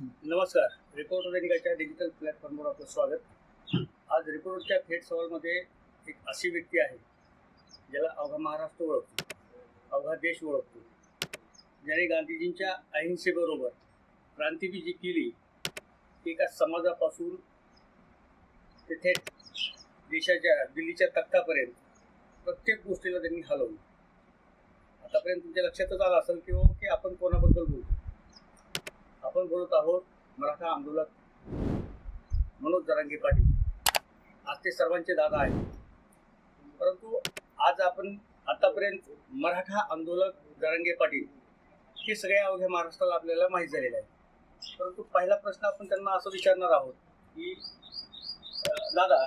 नमस्कार. Reporter दैनिकाच्या digital प्लॅटफॉर्मवर आपलं स्वागत. आज रिपोर्टरच्या थेट सवालमध्ये एक अशी व्यक्ती आहे ज्याला अवघा महाराष्ट्र ओळखतो अवघा देश ओळखतो. ज्याने गांधीजींच्या अहिंसेबरोबर क्रांती जी केली ती एका समाजापासून ते थेट देशाच्या दिल्लीच्या तख्तापर्यंत प्रत्येक गोष्टीला त्यांनी हलवलं. आतापर्यंत तुमच्या लक्षातच आलं असेल की हो की आपण कोणाबद्दल बोलतो आपण बोलत आहोत मराठा आंदोलक मनोज जरांगे पाटील. आज ते सर्वांचे दादा आहेत. परंतु आज आपण आतापर्यंत मराठा आंदोलक जरांगे पाटील हे सगळ्या अवघ्या महाराष्ट्राला आपल्याला माहीत झालेलं आहे परंतु पहिला प्रश्न आपण त्यांना असं विचारणार आहोत की दादा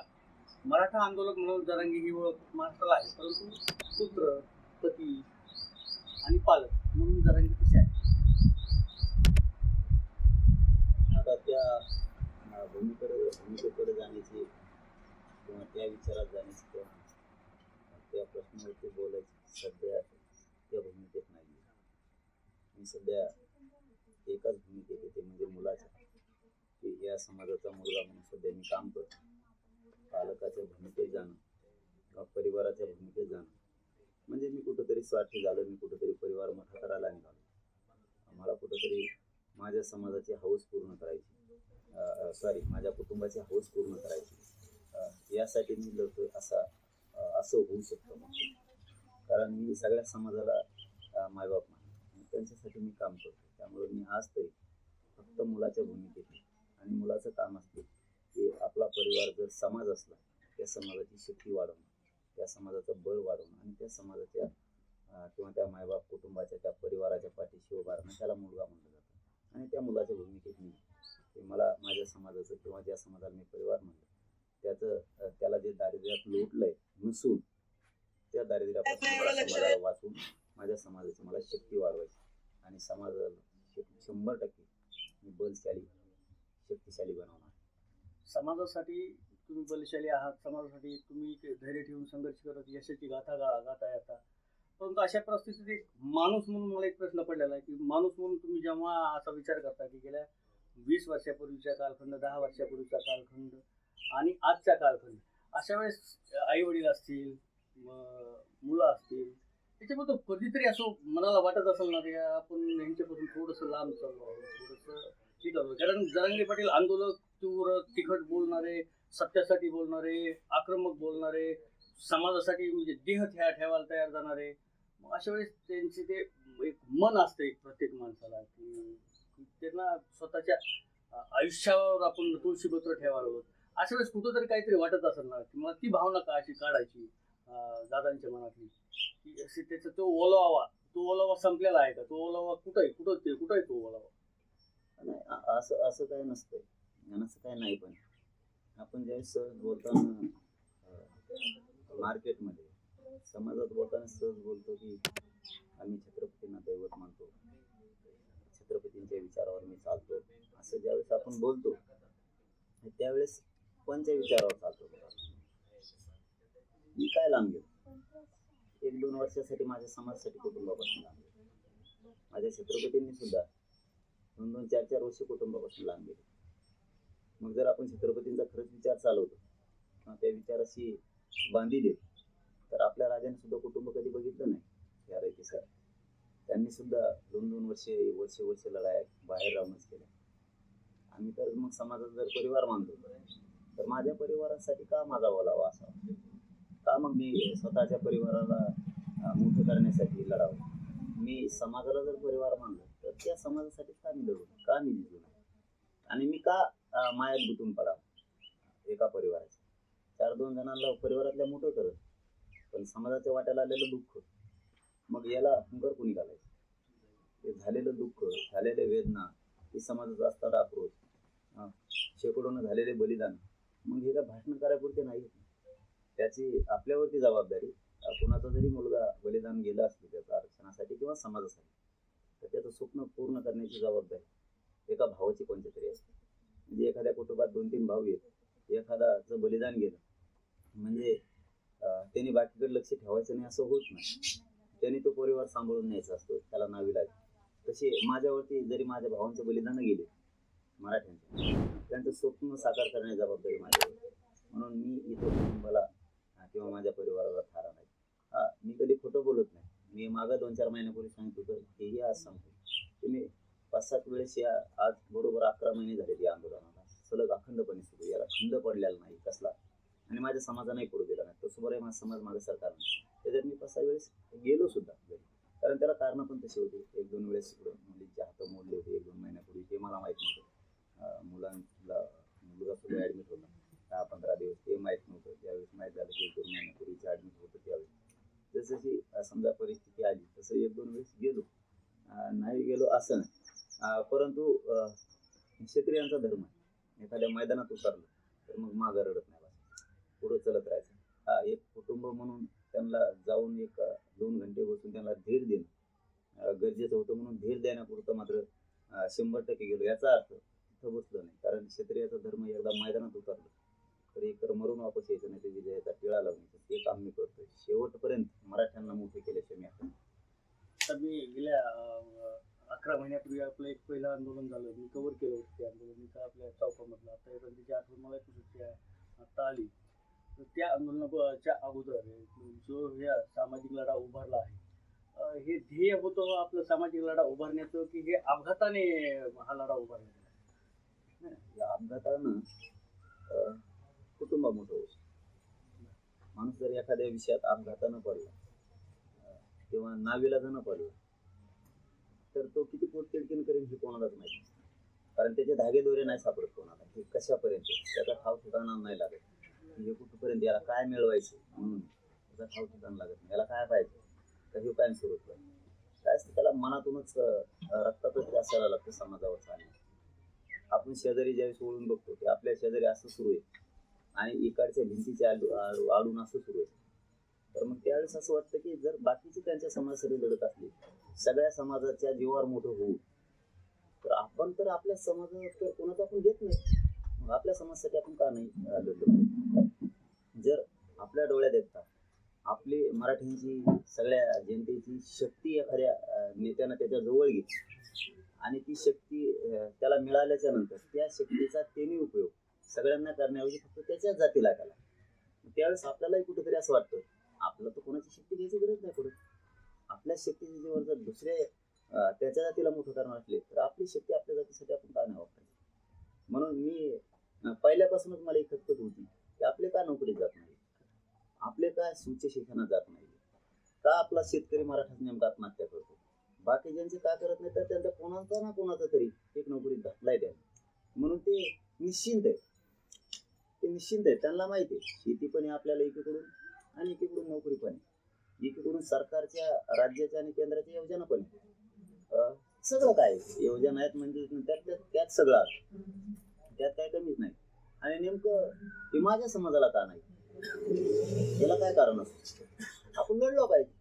मराठा आंदोलक मनोज जरांगे ही ओळख महाराष्ट्राला आहे. परंतु पुत्र पती आणि पालक म्हणून जरांगे कसे आहे आता त्या भूमीकडे भूमिकेकडे जाण्याची किंवा त्या विचारात जाण्याची किंवा त्या प्रश्नावरती बोलायची. सध्या त्या भूमिकेत नाही मी सध्या एकाच भूमिकेत येते म्हणजे मुलाच्या. की या समाजाचा मुलगा म्हणून सध्या मी काम करतो. पालकाच्या भूमिकेत जाणं किंवा परिवाराच्या भूमिकेत जाणं. म्हणजे मी कुठंतरी स्वार्थी झालो मी कुठंतरी परिवार मोठा करायला निघालो. मला कुठंतरी माझ्या समाजाची हौस पूर्ण करायची. सॉरी माझ्या कुटुंबाची हौस पूर्ण करायची. यासाठी मी लढतोय असा असं होऊ शकतो कारण मी सगळ्या समाजाला मायबाप मानतो. त्यांच्यासाठी मी काम करतो त्यामुळे मी आज तरी फक्त मुलाच्या भूमिकेत आणि मुलाचं काम असते की आपला परिवार जर समाज असला त्या समाजाची शक्ती वाढवणं त्या समाजाचं बळ वाढवणं आणि त्या समाजाच्या किंवा त्या मायबाप कुटुंबाच्या त्या परिवाराच्या पाठीशी उभारणं त्याला मुलगा म्हणलं जातो. आणि त्या मुलाच्या भूमिकेत मी ते मला माझ्या समाजाचं किंवा ज्या समाजाला मी परिवार म्हणलं त्याचं त्याला जे दारिद्र्यात लोटलंय नसून त्या दारिद्र्यापासून वाचून माझ्या समाजाची मला शक्ती वाढवायची. आणि समाजाला शंभर टक्के मी बलशाली शक्तिशाली बनवणार. समाजासाठी तुम्ही बलशाली आहात समाजासाठी तुम्ही ते धैर्य ठेवून संघर्ष करत यशाची गाथा गा गाताय आता. परंतु अशा परिस्थितीत एक माणूस म्हणून मला एक प्रश्न पडलेला आहे की माणूस म्हणून तुम्ही जेव्हा असा विचार करता की गेल्या वीस वर्षापूर्वीचा कालखंड दहा वर्षापूर्वीचा कालखंड आणि आजचा कालखंड अशा वेळेस आई वडील असतील मुलं असतील त्याच्याबद्दल कधीतरी असं मनाला वाटत असेल ना की आपण यांच्यापासून थोडंसं लांब चाललो आहोत थोडंसं ठीक आहे कारण जरांगे पाटील आंदोलक तीव्र तिखट बोलणारे सत्यासाठी बोलणारे आक्रमक बोलणारे समाजासाठी म्हणजे देह ठेवा ठेवायला तयार जाणारे अशा वेळेस त्यांचे ते एक मन असतं एक प्रत्येक माणसाला की त्यांना स्वतःच्या आयुष्यावर आपण तुळशीपत्र ठेवायला होत अशा वेळेस कुठंतरी काहीतरी वाटत असेल ना की मला ती भावना का अशी काढायची दादांच्या मनातली? की अशी त्याचा तो ओलावा तो ओलावा संपलेला आहे का? तो ओलावा कुठं आहे? कुठं ते कुठं आहे तो ओलावा? नाही असं असं काय नसतंय. आणि असं काय नाही पण आपण ज्यावेळेस सहज बोलताना मार्केटमध्ये समाजात बोलताना सहज बोलतो की आम्ही छत्रपतींना दैवत मानतो. छत्रपतींच्या विचारावर मी चालतो. असं ज्यावेळेस आपण बोलतो त्यावेळेस कोणत्या विचारावर चालतो बघा. मी काय लांब गेलो? एक दोन वर्षासाठी माझ्या समाजासाठी कुटुंबापासून लांब गेलो. माझ्या छत्रपतींनी सुद्धा दोन दोन चार चार वर्ष कुटुंबापासून लांब गेले. मग जर आपण छत्रपतींचा खरंच विचार चालवतो किंवा त्या विचाराशी बांधी देतो. तर आपल्या राजाने सुद्धा कुटुंब कधी बघितलं नाही या रेती सर. त्यांनी सुद्धा दोन दोन वर्षे वर्षे वर्ष लढाया बाहेर राहूनच केल्या आम्ही तर मग समाजात जर परिवार मानतो तर माझ्या परिवारासाठी का माझा बोलावा असा का मग मी स्वतःच्या परिवाराला मोठं करण्यासाठी लढावं? मी समाजाला जर परिवार मानलं तर त्या समाजासाठी का मी लढू? का मी जिंकलो आणि मी का मायात गुंतून पडावं एका परिवाराचा? चार दोन जणांना परिवारातल्या मोठं करत पण समाजाच्या वाट्याला आलेलं दुःख मग याला हुंकर कुणी घालायचं? ते झालेलं दुःख झालेले वेदना हे समाजाचा असणारा आक्रोश शेकडोनं झालेले बलिदान मग हे काय भाषण करायपुरते नाही? त्याची आपल्यावरती जबाबदारी कुणाचा जरी मुलगा बलिदान गेला असतो त्याचा आरक्षणासाठी किंवा समाजासाठी तर त्याचं स्वप्न पूर्ण करण्याची जबाबदारी एका भावाची कोणत्या तरी असते. म्हणजे एखाद्या कुटुंबात दोन तीन भाऊ आहेत एखादाचं बलिदान गेलं म्हणजे त्यांनी बाकीकडे लक्ष ठेवायचं नाही असं होत नाही. त्याने तो परिवार सांभाळून न्यायचा असतो त्याला नावी लागते तसे माझ्यावरती जरी माझ्या भावांचं बलिदान गेले मराठ्यांच्या त्यांचं स्वप्न साकार करण्याची जबाबदारी माझ्यावर म्हणून मी इथं कुटुंबाला किंवा माझ्या परिवाराला थारा नाही. हा मी कधी खोटं बोलत नाही. मी मागं दोन चार महिन्यापूर्वी सांगितलं होतं हेही आज सांगतो तुम्ही पाच सात वेळेस या आज बरोबर अकरा महिने झाले या आंदोलनाला. सलग अखंडपणे सुरू याला खंड पडलेला नाही कसला? आणि माझ्या समाजालाही पुढे दिला नाही. तसं आहे माझा समाज माझं सरकार त्याच्यात मी पाच सहा वेळेस गेलो सुद्धा कारण त्याला कारणं पण तशी होती. एक दोन वेळेस मुलीचे हात मोडले होते एक दोन महिन्यापूर्वी ते मला माहीत नव्हतं. मुलांना मुलगा सुद्धा ॲडमिट होता. दहा पंधरा दिवस ते माहीत नव्हतं. ज्यावेळेस माहीत झालं की एक दोन महिन्यापूर्वीचे ॲडमिट होतं त्यावेळेस. जसं समजा परिस्थिती आली तसं एक दोन वेळेस गेलो. नाही गेलो असं नाही. परंतु अं, क्षत्रियांचा धर्म आहे. एखाद्या मैदानात उतरलं तर मग मागं रडत पुढं चलत राहायचं. हा एक कुटुंब म्हणून त्यांना जाऊन एक दोन घंटे बसून त्यांना धीर देणं. गरजेचं होतं म्हणून धीर देण्यापुरतं मात्र शंभर टक्के गेलो याचा अर्थ तिथं बसलो नाही. कारण क्षत्रियाचा धर्म एकदा मैदानात उतरलं तर एकतर मरून वापस यायचं नाही ते विजयाचा टिळा लावण्याचं. ते काम मी करतोय. शेवटपर्यंत मराठ्यांना मोठे केल्याशिवाय मी आता तर मी गेल्या अकरा महिन्यापूर्वी आपलं एक पहिलं आंदोलन झालं. मी कव्हर केलं होतं ते आंदोलन. आपल्या चौकामधलं आता पण आठवण मला एक आता आली. तर त्या आंदोलनाच्या अगोदर जो हे सामाजिक लढा उभारला आहे हे ध्येय होतं आपलं सामाजिक लढा उभारण्याचं की हे अपघाताने हा लढा उभारण्याचा नाही, या अपघातानं कुटुंब मोठं माणूस जर एखाद्या विषयात अपघातानं पडला किंवा किंवा नाविलाजानं पडला तर तो किती पोटतिडकीन करेल हे कोणालाच माहिती कारण त्याचे धागे दोरे नाही सापडत कोणाला. हे कशापर्यंत? त्याचा ठाव ठिकाणा नाही लागत. हे कुठपर्यंत याला काय मिळवायचं? म्हणून त्याचा ठाव ठिकाण लागत नाही. याला काय पाहिजे? काही काय सुरू काय असतं त्याला मनातूनच रक्तातच असायला लागतं समाजावर चालणं. आपण शेजारी ज्यावेळेस ओळून बघतो की आपल्या शेजारी असं सुरू आहे. आणि इकडच्या भिंतीच्या आडू आडू- आडून असं सुरू आहे. तर मग त्यावेळेस असं वाटतं की जर बाकीचे त्यांच्या समाजासाठी लढत असली सगळ्या समाजाच्या जीवावर मोठं होऊ. तर आपण तर आपल्या समाजात तर कोणाचं आपण घेत नाही. आपल्या समाजासाठी आपण का नाही अं, जर आपल्या डोळ्यात येतात आपली मराठ्यांची सगळ्या जनतेची शक्ती एखाद्या नेत्यानं त्याच्याजवळ घेतली आणि ती शक्ती त्याला मिळाल्याच्या नंतर त्या शक्तीचा त्यांनी उपयोग सगळ्यांना करण्याऐवजी फक्त त्याच्याच जातीला केला. त्यावेळेस आपल्यालाही कुठेतरी असं वाटतं आपलं तर कोणाची शक्ती घ्यायची गरज नाही पडत. आपल्या शक्तीच्या जीवावर जर दुसऱ्या त्याच्या जातीला मोठं कारण असले तर आपली शक्ती आपल्या जातीसाठी आपण का नाही वापरायची? म्हणून मी पहिल्यापासूनच मला एक खतखत होती की आपले का नोकरीत जात नाही? आपले का उच्च शिक्षणात जात नाही? का आपला शेतकरी मराठाच नेमका आत्महत्या करतो? बाकी ज्यांचे का करत नाही तर त्यांचा कोणाचा ना कोणाचा तरी एक नोकरीत घातलाय त्याने. म्हणून ते निश्चिंत आहे ते निश्चिंत आहे त्यांना माहिती आहे शेती पण आहे आपल्याला एकीकडून आणि एकीकडून नोकरी पण आहे. एकीकडून सरकारच्या राज्याच्या आणि केंद्राच्या योजना पण आहे सगळं काय योजना आहेत म्हणजे त्यात त्यात सगळं आहे. त्यात काय कमीच नाही. आणि नेमकं ते माझ्या समाजाला का नाही? याला काय कारण असतं? आपण लढलो पाहिजे.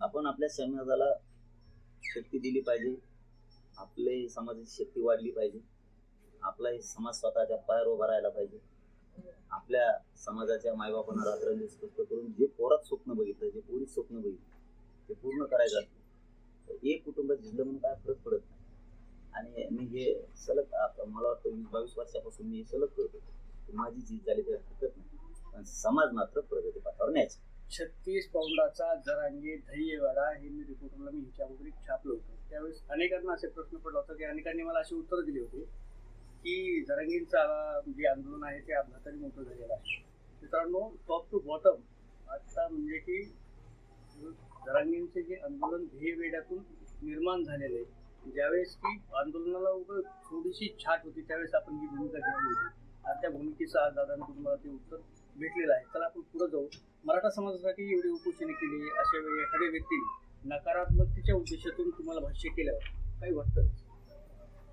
आपण आपल्या समाजाला शक्ती दिली पाहिजे. आपले समाजाची शक्ती वाढली पाहिजे. आपला हे समाज स्वतःच्या पायावर उभा राहायला पाहिजे. आपल्या समाजाच्या मायबापांना रात्रंदिवस स्पष्ट करून जे पोरात स्वप्न बघितलं जे पोरीत स्वप्न बघितलं ते पूर्ण करायचं असतं. एक कुटुंब झिजलं म्हणून काय फरक पडत नाही. आणि मी हे सलग आता मला वाटतं वीस बावीस वर्षापासून मी सलग करतो की माझी झीज झाली तर हरकत नाही. पण समाज मात्र प्रगती पाठावर न्यायचा. छत्तीस पौंडाचा जरांगी धैर्यवाडा हे मी रिपोर्टरला मी ह्याच्या छापलं होतं. त्यावेळेस अनेकांना असे प्रश्न पडला होता की अनेकांनी मला अशी उत्तरं दिली होती की जरांगींचा जे आंदोलन आहे ते अपघाताने मोठं झालेलं आहे. मित्रांनो टॉप टू बॉटम आता म्हणजे की जरांगींचे जे आंदोलन ध्येयवेड्यातून निर्माण झालेलं आहे ज्यावेळेस की आंदोलनाला उभं थोडीशी छाट होती त्यावेळेस आपण जी भूमिका घेतली होती आणि त्या भूमिकेचं आज दादांनी तुम्हाला ते उत्तर भेटलेलं आहे. चला आपण पुढे जाऊ. मराठा समाजासाठी एवढी उपोषणे केली अशा वेळी एखाद्या व्यक्तीने नकारात्मकतेच्या उद्देशातून तुम्हाला भाष्य केल्यावर काही वाटतं?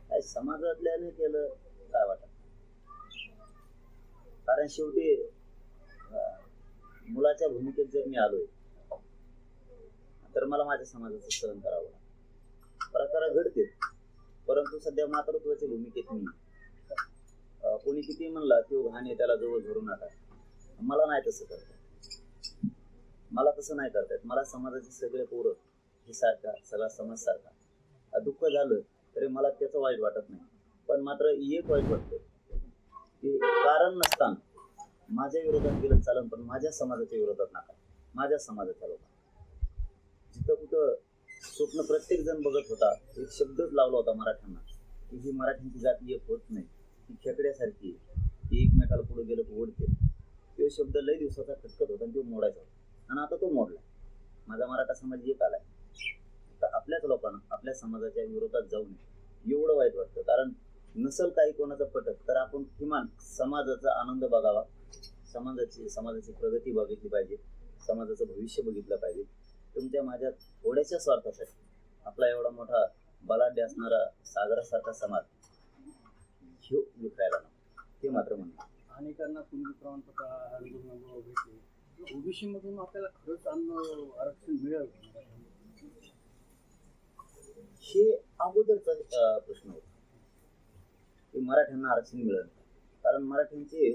काय समाजातल्याने केलं काय वाटत? कारण शेवटी मुलाच्या भूमिकेत जर मी आलोय तर मला माझ्या समाजाचं सहन करावं प्रकार घडते परंतु सध्या मातृत्वाच्या भूमिकेत मी कोणी किती म्हणला तो घाण आहे त्याला जवळ धरू नका. मला नाही तसं करता मला तसं नाही करता येत. मला समाजाचे सगळे पोरं हे सारखा सगळा समाज सारखा. दुःख झालं तरी मला त्याचं वाईट वाटत नाही. पण मात्र एक वाईट वाटतं की कारण नसताना माझ्या विरोधात गेलं चालन पण माझ्या समाजाच्या विरोधात नका. माझ्या समाजाच्या लोकांना. जिथं कुठं स्वप्न प्रत्येक जण बघत होता. एक शब्दच लावला होता मराठ्यांना. की ही मराठ्यांची जाती एक होत नाही ती खेकड्यासारखी ती एकमेकाला पुढे गेलं ओढते. तो शब्द लय दिवसाचा खटकत होता आणि तो मोडायचा होता. आणि आता तो मोडला. माझा मराठा समाज एक आलाय. तर आपल्याच लोकांना आपल्या समाजाच्या विरोधात जाऊ नये. एवढं वाईट वाटतं. कारण नसल काही कोणाचं पटत तर आपण किमान समाजाचा आनंद बघावा. समाजाची समाजाची प्रगती बघितली पाहिजे. समाजाचं भविष्य बघितलं पाहिजे. तुमच्या माझ्या थोड्याशा स्वार्थासाठी. आपला एवढा मोठा बलाढ्य असणारा सागरासारखा समाज ह्यो विकायला ते मात्र म्हणणं अनेकांना कुणबी प्रमाणपत्र भेटले. ओबीसी मधून आपल्याला खरंच अन्न आरक्षण मिळेल? हे अगोदरचा प्रश्न होता. की मराठ्यांना आरक्षण मिळेल कारण मराठ्यांचे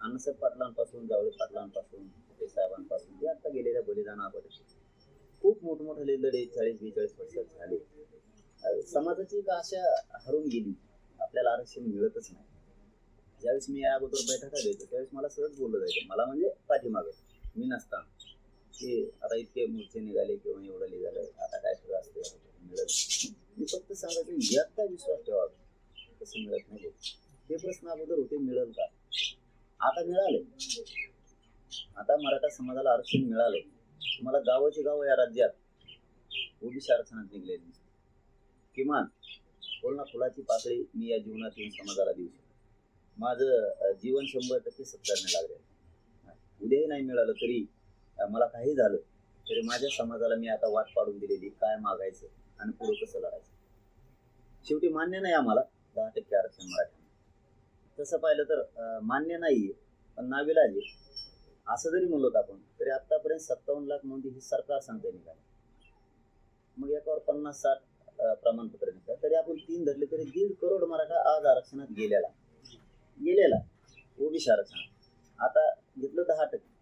अण्णासाहेब पाटलांपासून जावळे पाटलांपासून ते साहेबांपासून जे आता गेलेल्या बलिदानापर्यंत खूप मोठमोठे लढे चाळीस बेचाळीस वर्षात झाले. समाजाची एक आशा हरून गेली. आपल्याला आरक्षण मिळतच नाही. ज्यावेळेस मी या अगोदर बैठका घ्यायचो त्यावेळेस मला सहज बोललं जायचं. मला म्हणजे पाठीमागं. मी नसता की आता इतके मोर्चे निघाले किंवा एवढं निघालं आता काय सगळं असते मिळत मी फक्त सांगायचं यात काय विश्वास ठेवा तसं मिळत नाही. ते प्रश्न अगोदर होते मिळेल का? आता मिळाले आता मराठा समाजाला आरक्षण मिळालंय. तुम्हाला गावाचे गाव या राज्यात ओबीसी आरक्षणात निघले किमान फुल ना फुलाची पाकळी मी या जीवनात येऊन समाजाला देऊ शकतो माझं जीवन शंभर टक्के सत्कारने लागले. उद्याही नाही मिळालं तरी मला काही झालं तरी माझ्या समाजाला मी आता वाट पाडून दिलेली काय मागायचं आणि पुढे कसं लढायचं? शेवटी मान्य नाही आम्हाला दहा टक्के आरक्षण मराठ्यांना. तसं पाहिलं तर मान्य नाहीये पण नाविलाज आहे. असं जरी म्हणलो होतं आपण तरी आतापर्यंत सत्तावन्न लाख नोंदी ही सरकार सांगते निघाली मग एकावर पन्नास साठ प्रमाणपत्र निघतात. तरी आपण तीन धरले तरी दीड करोड मराठा आज आरक्षणात गेलेला. गेलेला. ओबीसी आरक्षणात. आता घेतलं दहा टक्के.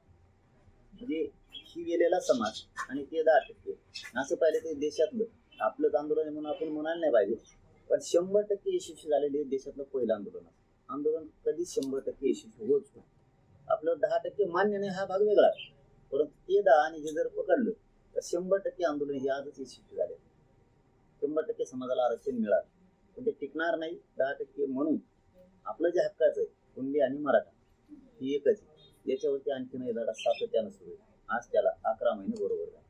म्हणजे ही गेलेला समाज आणि ते दहा टक्के. असं पाहिलं ते देशातलं आपलंच आंदोलन आहे म्हणून आपण म्हणायला नाही पाहिजे. पण शंभर टक्के यशस्वी झालेले देशातलं पहिलं आंदोलन आंदोलन कधीच शंभर टक्के यशस्वी होत नाही. आपलं दहा टक्के मान्य नाही हा भाग वेगळा. परंतु ते दहा आणि हे जर पकडलं तर शंभर टक्के आंदोलन हे आजच यशस्वी झाले. शंभर टक्के समाजाला आरक्षण मिळालं. पण ते टिकणार नाही दहा टक्के म्हणून आपलं जे हक्काचं आहे कुंडी आणि मराठा ही एकच आहे. याच्यावरती आणखीनही एक लढा सातत्यानं सुरू आहे. आज त्याला अकरा महिने बरोबर झाले.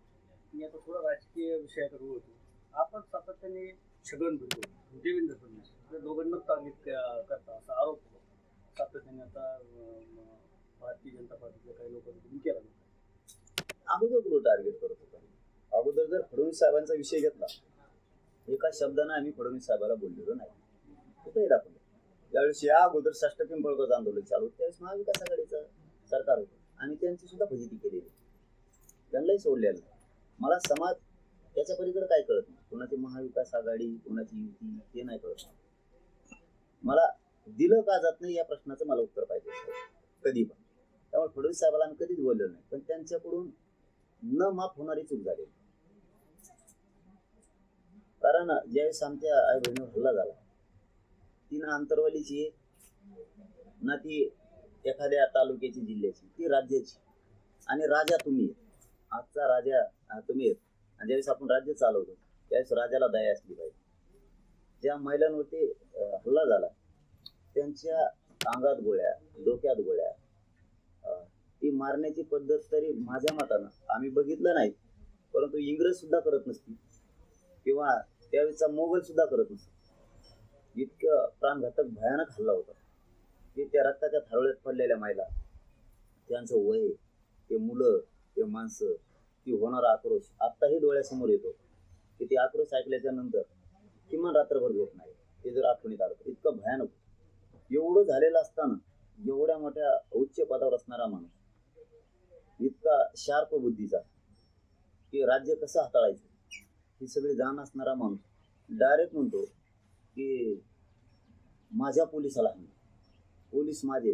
मी आता थोडा राजकीय विषयाकडे होतो आपण सातत्याने छगन भुजबळ देवेंद्र फडणवीस या दोघांना टार्गेट करता असा आरोप सातत्याने आता भारतीय जनता पार्टीच्या काही लोकांनी तुम्ही केला अगोदर कुठं टार्गेट करत होता? अगोदर जर फडणवीस साहेबांचा विषय घेतला एका शब्दानं आम्ही फडणवीस साहेबाला बोललेलो नाही. कुठे दाखवलं. त्यावेळेस या अगोदर षष्ट पिंपळकर आंदोलन चालू त्यावेळेस महाविकास आघाडीचं सरकार होतं. आणि त्यांची सुद्धा फजिती केलेली त्यांनाही सोडलेलं नाही. मला समाज त्याच्या पलीकडे काय कळत नाही? कोणाची महाविकास आघाडी कोणाची युती ते नाही कळत मला. दिलं का जात नाही या प्रश्नाचं मला उत्तर पाहिजे कधी पण. त्यामुळे फडणवीस साहेबाला आम्ही कधीच बोललो नाही. पण त्यांच्याकडून न माफ होणारी चूक झाली. कारण ज्यावेळेस आमच्या आई बहिणीवर हल्ला झाला ती ना आंतरवालीची ना ती एखाद्या तालुक्याची जिल्ह्याची ती राज्याची. आणि राजा तुम्ही आजचा राजा तुम्ही आहेत. आणि ज्यावेळेस आपण राज्य चालवतो त्यावेळेस राजाला दया असली पाहिजे. ज्या महिलांवरती हल्ला झाला त्यांच्या अंगात गोळ्या डोक्यात गोळ्या ती मारण्याची पद्धत तरी माझ्या मतानं आम्ही बघितलं नाही. परंतु इंग्रज सुद्धा करत नसतील. किंवा त्यावेळेचा मोगल सुद्धा करत नसतो इतकं प्राणघातक भयानक हल्ला होता. की त्या रक्ताच्या थारोळ्यात पडलेल्या महिला त्यांचं वय ते मुलं ते माणसं ती होणारा आक्रोश आत्ताही डोळ्यासमोर येतो. की ते आक्रोश ऐकल्याच्या नंतर किमान रात्रभर झोप नाही. ते जर आठवणीत आलं तर इतकं भयानक होतं. एवढं झालेलं असताना एवढ्या मोठ्या उच्च पदावर असणारा माणूस इतका शार्प बुद्धीचा की राज्य कसं हाताळायचं? ही सगळी जाण असणारा माणूस डायरेक्ट म्हणतो की माझ्या पोलिसाला हमी पोलीस माझे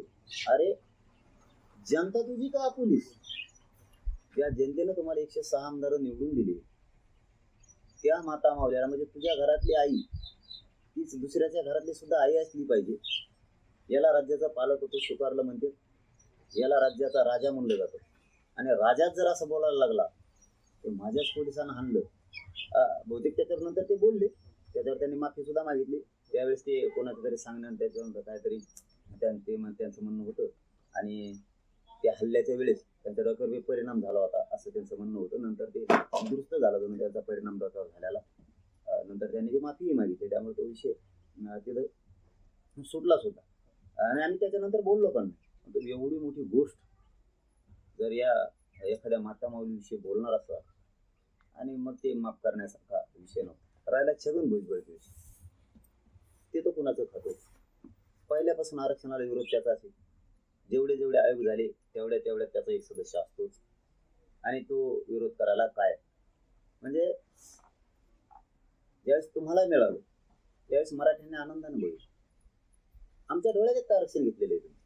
अरे जनता तुझी का पोलीस? त्या जनतेनं तुम्हाला एकशे सहा आमदार निवडून दिले. त्या माता मावल्याला म्हणजे तुझ्या घरातली आई तीच दुसऱ्याच्या घरातली सुद्धा आई असली पाहिजे. याला राज्याचा पालक होतो स्वीकारलं म्हणते. याला राज्याचा राजा म्हणलं जातं. आणि राजाच जर असं बोलायला लागला ते माझ्याच पोलिसांना हाणलं. बहुतेक त्याच्यानंतर ते बोलले. त्याच्यावर त्यांनी माफी सुद्धा मागितली. त्यावेळेस ते कोणाचं तरी सांगणं त्याच्यानंतर काहीतरी त्यां- ते त्यांचं म्हणणं होतं. आणि त्या हल्ल्याच्या वेळेस त्यांच्या डोक्यावर परिणाम झाला होता असं त्यांचं म्हणणं होतं. नंतर ते दुरुस्त झालं होतं म्हणजे त्याचा परिणाम डोक्यावर झालेला नंतर त्यांनी ती माफीही मागितली त्यामुळे तो विषय तिथं सुटला सुद्धा. आणि आम्ही त्याच्यानंतर बोललो पण पण म्हणजे एवढी मोठी गोष्ट जर या एखाद्या माता माऊलीविषयी बोलणार असा आणि मग ते माफ करण्यासारखा विषय नव्हता राहिला छगन भुजबळचा विषय. ते तो कुणाचं खातो? पहिल्यापासून आरक्षणाला विरोध त्याचा असेल. जेवढे जेवढे आयोग झाले तेवढ्या तेवढ्या त्याचा एक सदस्य असतोच. आणि तो विरोध करायला काय? म्हणजे ज्यावेळेस तुम्हाला मिळालं त्यावेळेस मराठ्यांनी आनंदाने बघितलं आमच्या डोळ्यात एक आरक्षण घेतलेलं आहे तुम्ही.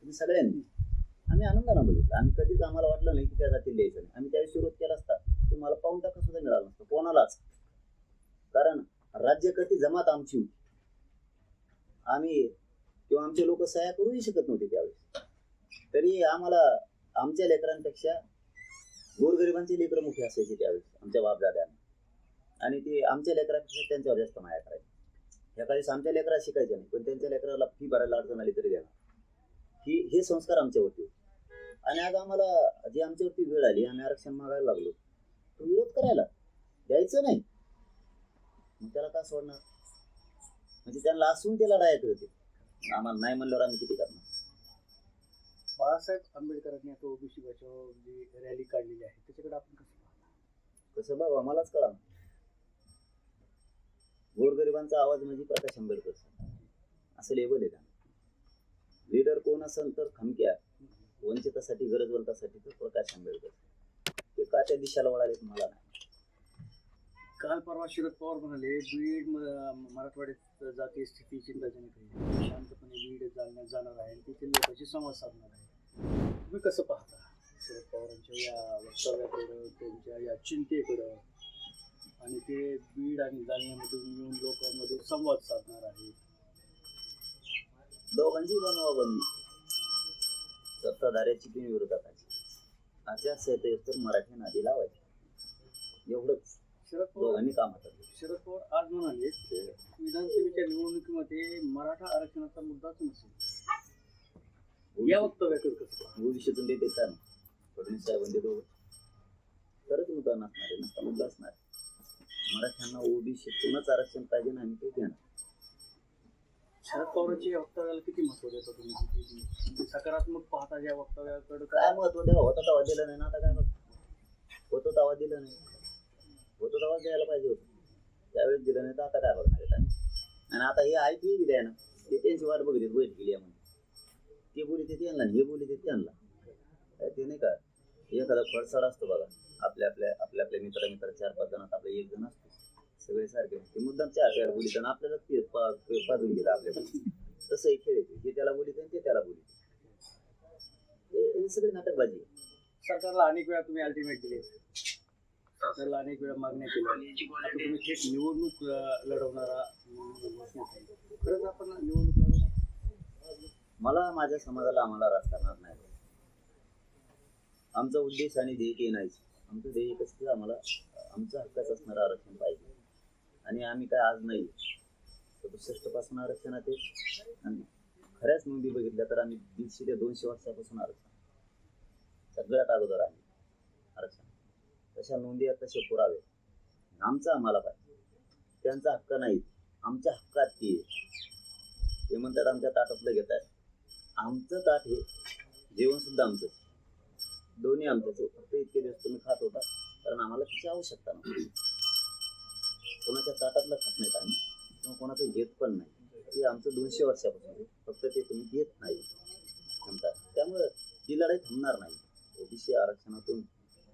तुम्ही सगळ्यांनी. आम्ही आनंदानं बघितलं. आम्ही कधीच आम्हाला वाटलं नाही की त्या जातील द्यायचं नाही. आम्ही त्यावेळेस विरोध केला असता. तुम्हाला पाऊन टाका सुद्धा मिळालं नसतं. कोणालाच. कारण राज्यकर्ती जमात आमची होती. आम्ही किंवा आमचे लोक सह्या करूही शकत नव्हते त्यावेळेस. तरी आम्हाला आमच्या लेकरांपेक्षा गोरगरिबांचे लेकरं मोठे असायची त्यावेळेस आमच्या बापदाद्यांना आणि ते आमच्या लेकरांपेक्षा त्यांच्यावर जास्त माया करायची. या काळीस आमच्या लेकरात शिकायच्या नाही पण त्यांच्या लेकराला फी भरायला अडचण आली तरी देणार. ही हे संस्कार आमच्यावरती होते. आणि आज आम्हाला जी आमच्यावरती वेळ आली आम्ही आरक्षण मागायला लागलो. तो विरोध करायला द्यायचं नाही. मग त्याला का सोडणार? म्हणजे त्यांना असून ते लढायत होते. आम्हाला नाही म्हणल्यावर आम्ही किती करणार? बाळासाहेब आंबेडकरांनी आता ओबीसी बचाव जी रॅली काढलेली आहे त्याच्याकडे आपण कसं पाहता कसं बाबा मलाच कळा गोरगरिबांचा आवाज म्हणजे प्रकाश आंबेडकर. असं लेबल आहे त्यांना लीडर कोण असेल तर खमक्या. वंचितासाठी गरजवंतासाठी तर प्रकाश आंबेडकर. ते का त्या दिशेला वळाले मला नाही. काल परवा शरद पवार म्हणाले बीड मराठवाड्यात जातीय स्थिती चिंताजनक आहे. शांतपणे बीड जालन्यात जाणार आहे तेथील लोकांशी संवाद साधणार आहे. तुम्ही कसं पाहता शरद पवारांच्या या वक्तव्याकडं त्यांच्या या चिंतेकडं? आणि ते बीड आणि जालन्यामधून येऊन लोकांमध्ये संवाद साधणार आहे दोघांची बनवा बंदी सत्ताधाऱ्याची पण विरोधात आचारसंहितेत तर मराठी नादी लावायची. एवढंच. शरद पवार दोघांनी काम हातात शरद पवार आज म्हणाले की विधानसभेच्या निवडणुकीमध्ये मराठा आरक्षणाचा मुद्दाच नसेल या वक्तव्याकडे कसं? भविष्यातून देते मग? फडणवीस साहेबांनी दोघं. तरच मुद्दा नसणार आहे. नसता मुद्दा असणार. मराठ्यांना ओबीसीतूनच आरक्षण पाहिजे ना आम्ही ते घेणार. शरद पवारांचे या वक्तव्याला किती महत्त्व देता तुम्ही? सकारात्मक पाहता या वक्तव्याकडे काय महत्त्व द्यावं? होता तेव्हा दिलं नाही ना आता काय होतो? होतं तेव्हा दिलं नाही. होतं तेव्हा द्यायला पाहिजे होतं. त्यावेळेस दिलं नाही तर आता काय बघणार आणि आता हे आहे ते बी ना ते त्यांची वाट बघितली वाईट गेली म्हणून. ते बोली ते त्यांना हे बोली ते त्यांना. काय ते नाही का? एखादा फडसाड असतो बघा. आपल्या आपल्या आपल्या आपल्या मित्र मित्र चार पाच जणात आपले एक जण असतो. सगळे सारखे ते मुद्दाम चार चार बोलीत आणि आपल्याला ते पा- ते पाजून गेलं आपल्या तसं एक खेळ येते हे त्याला बोलीत आणि ते त्याला बोलीत हे हे सगळी नाटकबाजी आहे. सरकारला अनेक वेळा तुम्ही अल्टिमेट दिले. सरकारला अनेक वेळा मागण्या केल्या. आता तुम्ही थेट निवडणूक अं, लढवणारा अं, घोषणा केली. खरंच आपण निवडणूक लढवणार. मला माझ्या समाजाला आम्हाला राजकारणात नाही. आमचा उद्देश आणि ध्येय ते नाहीच. आमचं ध्येय एकच की आम्हाला आमचं हक्काच असणारं आरक्षण पाहिजे. आणि आम्ही काय आज नाही. सदुसष्टपासून आरक्षण आहे आणि खऱ्याच नोंदी बघितल्या तर आम्ही दीडशे ते दोनशे वर्षापासून आरक्षण सगळ्यात अगोदर आम्ही आरक्षण. तशा नोंदी आहेत तसे पुरावे. आमचा आम्हाला पाहिजे. त्यांचा हक्क नाही. आमच्या हक्कात ती आहे. ते म्हणतात आमच्या ताटातलं घेत आहे. आमचं ताट हे जेवण सुद्धा आमचं दोन्ही आमचं फक्त इतके दिवस तुम्ही खात होता कारण आम्हाला त्याची आवश्यकता नव्हती. कोणाच्या ताटातलं खात नाहीत आम्ही किंवा कोणाचं घेत पण नाही. ते आमचं दोनशे वर्षापासून आहे. फक्त ते तुम्ही घेत नाही. म्हणतात त्यामुळं ही लढाई थांबणार नाही. ओबीसी आरक्षणातून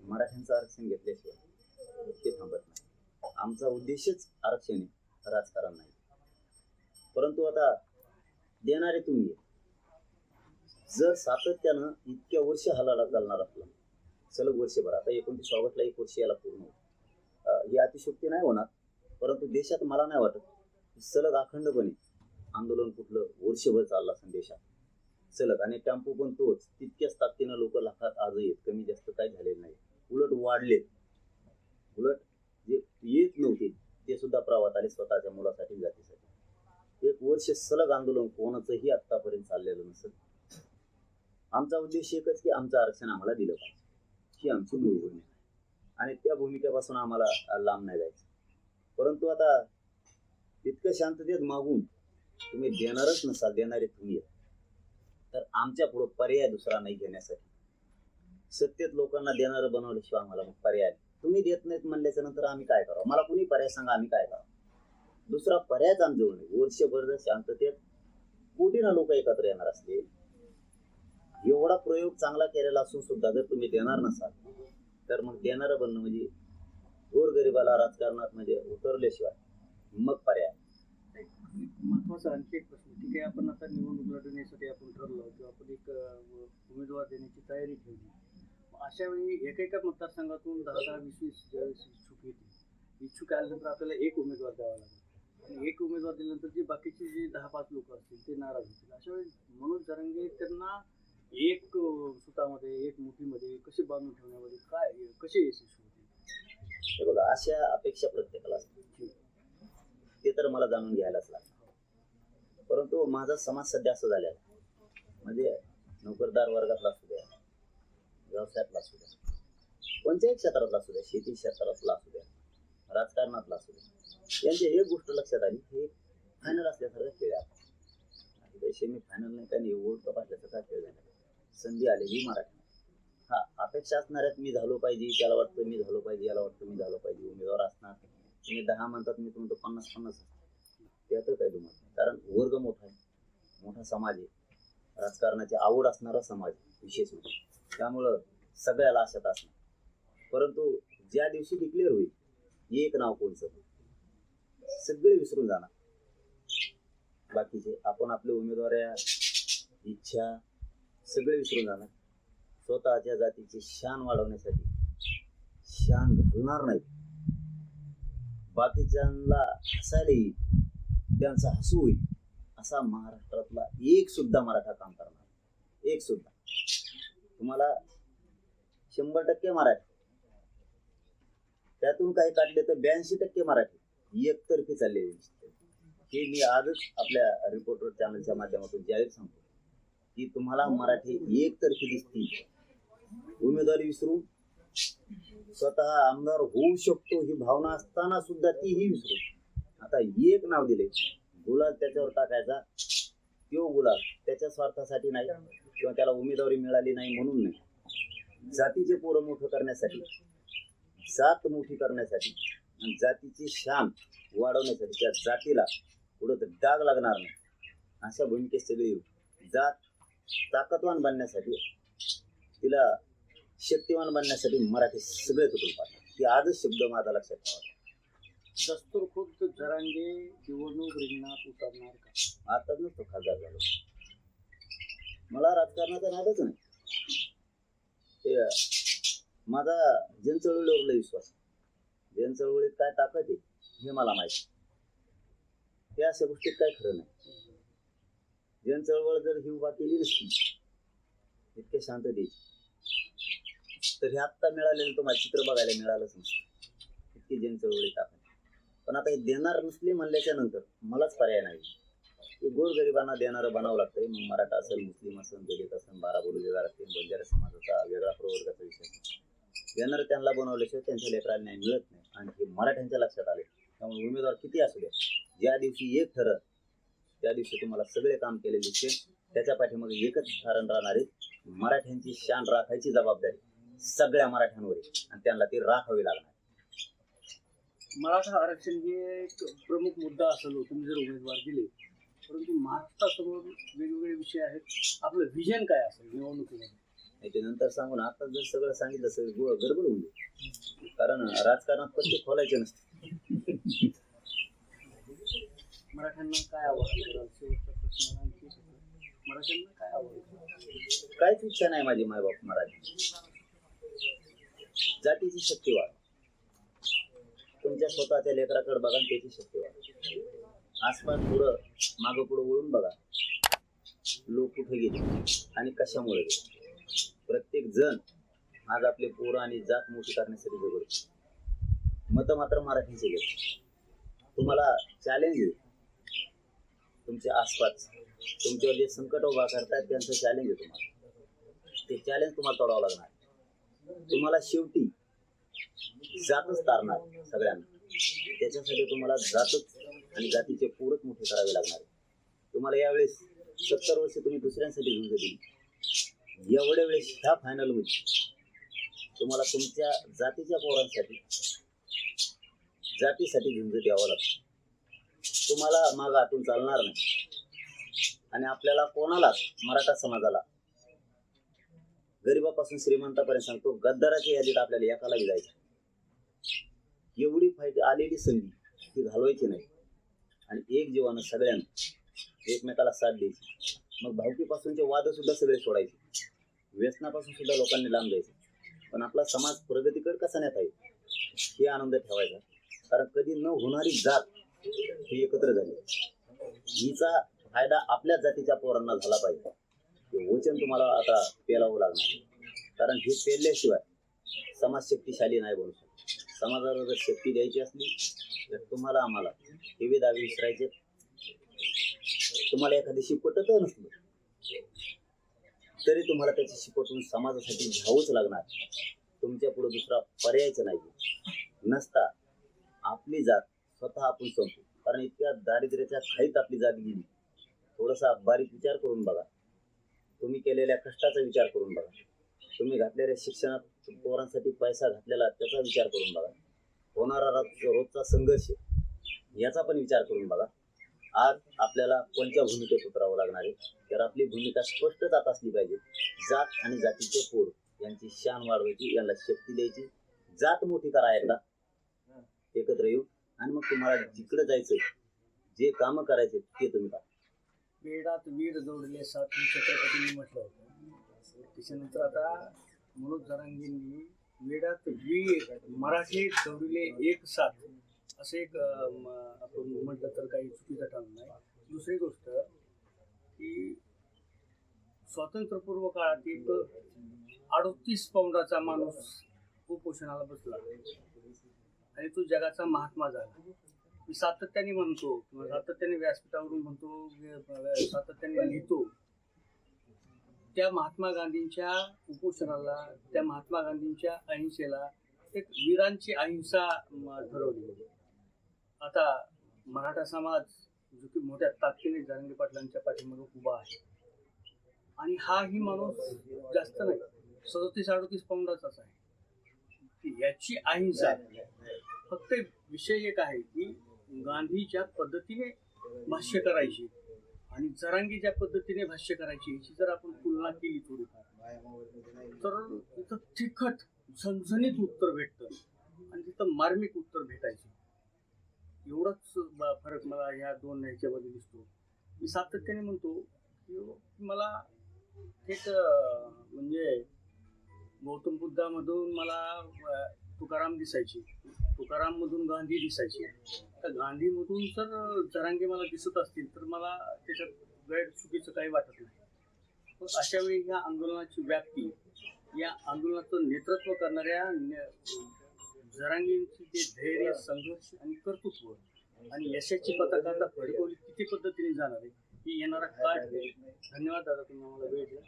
मराठ्यांचं आरक्षण घेतल्याशिवाय ते थांबत नाही. आमचा उद्देशच आरक्षण आहे राजकारण नाही. परंतु आता देणारे तुम्ही जर सातत्यानं इतक्या वर्ष हालाला चालणार असलं सलग वर्षभर. आता एकोणतीस ऑगस्टला एक वर्ष याला पूर्ण ही अतिशोक्ती नाही होणार. परंतु देशात मला नाही वाटत. सलग अखंडपणे आंदोलन कुठलं वर्षभर चाललं असेल देशात. सलग आणि टेम्पो पण तोच. तितक्याच ताकदीनं लोक लाखात आजही येत कमी जास्त काय झालेलं नाही. उलट वाढलेत. उलट जे येत नव्हते ते सुद्धा प्रवाहात आले स्वतःच्या मुलासाठी जातीसाठी. एक वर्ष सलग आंदोलन कोणाचंही आतापर्यंत चाललेलं नसेल आमचा उद्देश एकच की आमचं आरक्षण आम्हाला दिलं पाहिजे. ही आमची मूळ भूमिका आहे. आणि त्या भूमिकेपासून आम्हाला लांब नाही जायचं. परंतु आता इतकं शांततेत मागून तुम्ही देणारच नसाल देणारे तुम्ही तर आमच्या पुढं पर्याय दुसरा नाही घेण्यासाठी. सत्तेत लोकांना देणारं बनवल्याशिवाय आम्हाला मग पर्याय तुम्ही देत नाहीत म्हणल्याच्या नंतर आम्ही काय करावं? मला कुणी पर्याय सांगा आम्ही काय करावं? दुसरा पर्यायच आमच्याजवळ नाही. वर्षभर जर शांततेत कोटीनं लोक एकत्र येणार असले एवढा प्रयोग चांगला केलेला असून सुद्धा जर तुम्ही देणार नसाल तर मग देणारं बनणं म्हणजे गोरगरिबाला राजकारणात म्हणजे उतरल्याशिवाय मग पर्याय महत्त्वाचा आणखी एक प्रश्न ठीक आहे आपण आता निवडणूक लढवण्यासाठी आपण ठरलो किंवा आपण एक उमेदवार देण्याची तयारी ठेवली. अशा वेळी एकेका मतदारसंघातून दहा दहा वीस वीस ज्यावेळेस इच्छुक येतील. इच्छुक आल्यानंतर आपल्याला एक उमेदवार द्यावा लागेल. आणि एक उमेदवार दिल्यानंतर जे बाकीचे जे दहा पाच लोक असतील ते नाराज होतील. अशा वेळी मनोज जरंगे त्यांना एक सुतामध्ये एक मुठीमध्ये कसे बांधून ठेवण्यामध्ये काय कसे यशस्वी हे बघा अशा अपेक्षा प्रत्येकाला असतात. ते तर मला जाणून घ्यायलाच लागतं. परंतु माझा समाज सध्या असं झाला आहे. म्हणजे नोकरदार वर्गातला असू द्या व्यवसायातला असू द्या कोणत्याही क्षेत्रातला असू द्या शेती क्षेत्रातला असू द्या राजकारणातला असू द्या यांची एक गोष्ट लक्षात आली हे फायनल असल्यासारखं खेळ आहे. सेमी फायनल नाही काही वर्ल्ड कप असल्यासारखा खेळ झाला. संधी आलेली मराठी. हा अपेक्षा असणाऱ्यात मी झालो पाहिजे त्याला वाटतं मी झालो पाहिजे याला वाटतं मी झालो पाहिजे उमेदवार असणार तुम्ही दहा म्हणतात मी तुमचं पन्नास पन्नास असतं त्यात काही तुम्हाला कारण वर्ग मोठा आहे. मोठा समाज आहे. राजकारणाची आवड असणारा समाज विशेष म्हणजे. त्यामुळं सगळ्याला आशात असणार. परंतु ज्या दिवशी डिक्लेअर होईल एक नाव कोणचं? सगळे विसरून जाणार. बाकीचे आपण आपले उमेदवार इच्छा सगळे विसरून जाणार. स्वतःच्या जातीची शान वाढवण्यासाठी. शान घालणार नाही बाकीच्यांना हसायला येईल. त्यांचा हसू होईल. असा महाराष्ट्रातला एक सुद्धा मराठा काम करणार एक सुद्धा. तुम्हाला शंभर टक्के मराठी. त्यातून काही काढले तर ब्याऐंशी टक्के मराठी. एकतर्फी चाललेली दिसते. हे मी आजच आपल्या रिपोर्टर चॅनलच्या माध्यमातून जाहीर सांगतो. की तुम्हाला मराठी एकतर्फी दिसतील. उमेदवारी विसरून? स्वतः आमदार होऊ शकतो ही भावना असताना सुद्धा तीही विसरून. आता एक नाव दिले. गुलाल त्याच्यावर टाकायचा. तो गुलाल त्याच्या स्वार्थासाठी नाही किंवा त्याला उमेदवारी मिळाली नाही म्हणून नाही. जातीचे पोरं मोठं करण्यासाठी जात मोठी करण्यासाठी आणि जातीची शान वाढवण्यासाठी त्या जातीला कुठं डाग लागणार नाही. अशा भूमिकेत सगळी जात ताकदवान बनण्यासाठी तिला शक्तिवान बनण्यासाठी मराठी सगळे पाहतात ती आजच शब्द माझा लक्षात ठेवा दस्तूर खुद्द जरांगे निवडणूक रिंगणात उतरणार का? आताच नसतो खासदार झालो. मला राजकारणाचा नादच नाही. ते माझा जनचळवळीवरला विश्वास जनचळवळीत काय ताकद आहे हे मला माहिती हे अशा गोष्टीत काय खरं नाही. जनचळवळ जर ही उभा केली नसती इतके शांततेची. तर हे आत्ता मिळालेलं तुम्हाला चित्र बघायला मिळालंच नसतं इतकी जनचळवळी आपण. पण आता हे देणार नसले म्हणल्याच्या नंतर मलाच पर्याय नाही. ते गोरगरिबांना देणारं बनावं लागतंय. मग मराठा असेल मुस्लिम असेल दलित असेल बारा बोलुजेदार असतील बंजारा समाजाचा वेगळा प्रवर्गाचा विषय देणारं त्यांना बनवल्याशिवाय त्यांच्या लेकरांना न्याय मिळत नाही. आणि हे मराठ्यांच्या लक्षात आले. त्यामुळे उमेदवार किती असू द्या. ज्या दिवशी एक ठरत त्या दिवशी तुम्हाला सगळे काम केले दिसते त्याच्या पाठीमागे एकच कारण राहणार आहे. मराठ्यांची शान राखायची जबाबदारी. सगळ्या मराठ्यांवर आहे. आणि त्यांना ती राखावी लागणार. मराठा आरक्षण हे एक प्रमुख मुद्दा असेल हो, तुम्ही जर उमेदवार दिले परंतु महाराष्ट्रासमोर वेगवेगळे विषय आहेत. आपलं विजन काय असेल निवडणुकीमध्ये? नाही ते नंतर सांगू ना. आता जर सगळं सांगितलं सगळं गु- गडबड होऊन जाईल. कारण राजकारणात पत्ते खोलायचे नसते. मराठ्यांना काय आवाहन कराल शेवटचा प्रश्न आणखी एक होता. मराठ्यांना काय कराल काहीच इच्छा नाही माझी मायबाप मराठी. जातीची शक्ती वाढ. तुमच्या स्वतःच्या लेकराकडे बघा त्याची शक्ती वाढ. आसपास पुढं मागं पुढं वळून बघा. लोक कुठे गेले आणि कशामुळे गेले? प्रत्येक जण आज आपले पोरं आणि जात मोठी करण्यासाठी जगत मत मात्र मराठीचे घेत तुम्हाला चॅलेंज येईल तुमच्या आसपास तुमच्यावर जे संकट उभा करतात त्यांचं चॅलेंज आहे तुम्हाला. ते चॅलेंज तुम्हाला तोडावं लागणार. तुम्हाला शेवटी जातच तारणार सगळ्यांना. त्याच्यासाठी तुम्हाला जातच आणि जातीचे पूरक मोठे करावे लागणार. तुम्हाला यावेळेस सत्तर वर्ष तुम्ही दुसऱ्यांसाठी झुंज दिली एवढ्या वेळेस ह्या फायनलमध्ये तुम्हाला तुमच्या जातीच्या पोरांसाठी जातीसाठी झुंज द्यावं लागतं. तुम्हाला माग आतून चालणार नाही. आणि आपल्याला कोणालाच मराठा समाजाला गरीबापासून श्रीमंतापर्यंत सांगतो गद्दाराच्या यादीत आपल्याला एकाला जायचं एवढी फाईट आलेली संधी ती घालवायची नाही. आणि एक जीवानं सगळ्यांना एकमेकाला साथ द्यायची. मग भावकीपासूनचे वाद सुद्धा सगळे सोडायचे. व्यसनापासून सुद्धा लोकांनी लांब द्यायचे पण आपला समाज प्रगतीकडे कसा नेता येईल? हे आनंद ठेवायचा. कारण कधी न होणारी जात ही एकत्र झाली. हिचा फायदा आपल्या जातीच्या पोरांना झाला पाहिजे. वचन तुम्हाला आता पेलावं लागणार. कारण हे पेलल्याशिवाय समाज शक्तिशाली नाही बनू शकत. समाजाला जर शक्ती द्यायची असली तर तुम्हाला आम्हाला हेवे दावे विसरायचे. तुम्हाला एखादी शिकवटत नसलं तरी तुम्हाला त्याची शिकवटून समाजासाठी घ्यावंच लागणार. तुमच्यापुढे दुसरा पर्यायच नाही नसता आपली जात स्वतः आपण संपू. कारण इतक्या दारिद्र्याच्या खाईत आपली जात गेली. थोडासा बारीक विचार करून बघा. तुम्ही केलेल्या कष्टाचा विचार करून बघा. तुम्ही घातलेल्या शिक्षणात पोरांसाठी पैसा घातलेला त्याचा विचार करून बघा. होणारा रोजचा संघर्ष याचा पण विचार करून बघा. आज आपल्याला कोणत्या भूमिकेत उतरावं लागणार आहे? तर आपली भूमिका स्पष्ट जात असली पाहिजे. जात आणि जातीचे पोर यांची शान वाढवायची यांना शक्ती द्यायची. जात मोठी करा एकदा. एकत्र येऊ. आणि मग तुम्हाला जिकडे जायचंय जे कामं करायचे ते तुम्ही करा. वेडात वीर जोडले साथी छत्रपतींनी म्हटलं होतं. त्याच्यानंतर आता मनोज जरांगींनी वेडात वीर मराठी जोडले एक साथ असं एक म, आपण म्हटलं तर काही चुकीचं ठरणार नाही. दुसरी गोष्ट की स्वातंत्र्यपूर्व काळात एक अडतीस पौंडाचा माणूस उपोषणाला बसला. आणि तो जगाचा महात्मा झाला. मी सातत्याने म्हणतो किंवा सातत्याने व्यासपीठावरून म्हणतो सातत्याने लिहितो. त्या महात्मा गांधींच्या उपोषणाला त्या महात्मा गांधींच्या अहिंसेला एक वीरांची अहिंसा ठरवली. आता मराठा समाज जो की मोठ्या ताकदीने जरांगे पाटलांच्या पाठीमागे उभा आहे. आणि हाही माणूस जास्त नाही सदतीस अडतीस पौंडाचाच आहे. की याची अहिंसा फक्त विषय एक आहे की गांधीच्या पद्धतीने भाष्य करायची आणि जरांगी ज्या पद्धतीने भाष्य करायची याची जर आपण तुलना केली थोडीफार तर तिथं तिखट झणझणीत उत्तर भेटतं आणि तिथं मार्मिक उत्तर भेटायचं. एवढाच फरक मला ह्या दोन ह्याच्यामध्ये दिसतो. मी सातत्याने म्हणतो की हो, मला एक म्हणजे गौतम बुद्धामधून मला तुकाराम दिसायची. तुकाराम मधून गांधी दिसायची. तर गांधीमधून जर जरांगे मला दिसत असतील तर मला त्याच्यात गैर चुकीचं काही वाटत नाही. पण अशा वेळी ह्या आंदोलनाची व्याप्ती या आंदोलनाचं नेतृत्व करणाऱ्या जरांगींची जरांगेंची जे धैर्य संघर्ष आणि कर्तृत्व आणि यशाची पताका फडकवली किती पद्धतीने जाणार आहे ही येणारा काळ धन्यवाद दादा तुम्ही आम्हाला वेळ दिला.